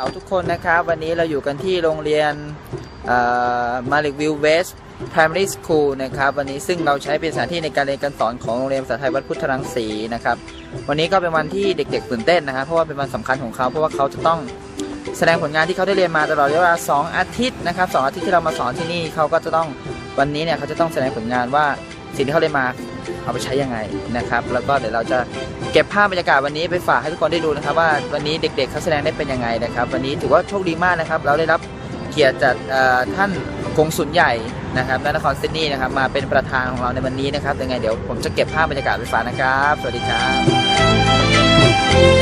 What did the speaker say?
าวทุกคนนะครับ วันนี้เราอยู่กันที่โรงเรียนมาริกวิวเวส Primary School นะครับวันนี้ซึ่งเราใช้เป็นสถานที่ในการเรียนการสอนของโรงเรียนภาษาไทยวัดพุทธรังสีนะครับวันนี้ก็เป็นวันที่เด็กๆตื่นเต้นนะครับเพราะว่าเป็นวันสำคัญของเขาเพราะว่าเขาจะต้องแสดงผลงานที่เขาได้เรียนมาตลอดระยะเวลา 2 อาทิตย์นะครับสองอาทิตย์ที่เรามาสอนที่นี่เขาก็จะต้องวันนี้เนี่ยเขาจะต้องแสดงผลงานว่าสิ่งที่เขาเรียนมา เอาไปใช้ยังไงนะครับ แล้วก็เดี๋ยวเราจะเก็บภาพบรรยากาศวันนี้ไปฝากให้ทุกคนได้ดูนะครับ ว่าวันนี้เด็กๆเขาแสดงได้เป็นยังไงนะครับ วันนี้ถือว่าโชคดีมากนะครับ เราได้รับเกียรติจากท่านกงสุลใหญ่นะครับนครซิดนีย์นะครับ มาเป็นประธานของเราในวันนี้นะครับยังไงเดี๋ยวผมจะเก็บภาพบรรยากาศไปฝากนะครับ สวัสดีครับ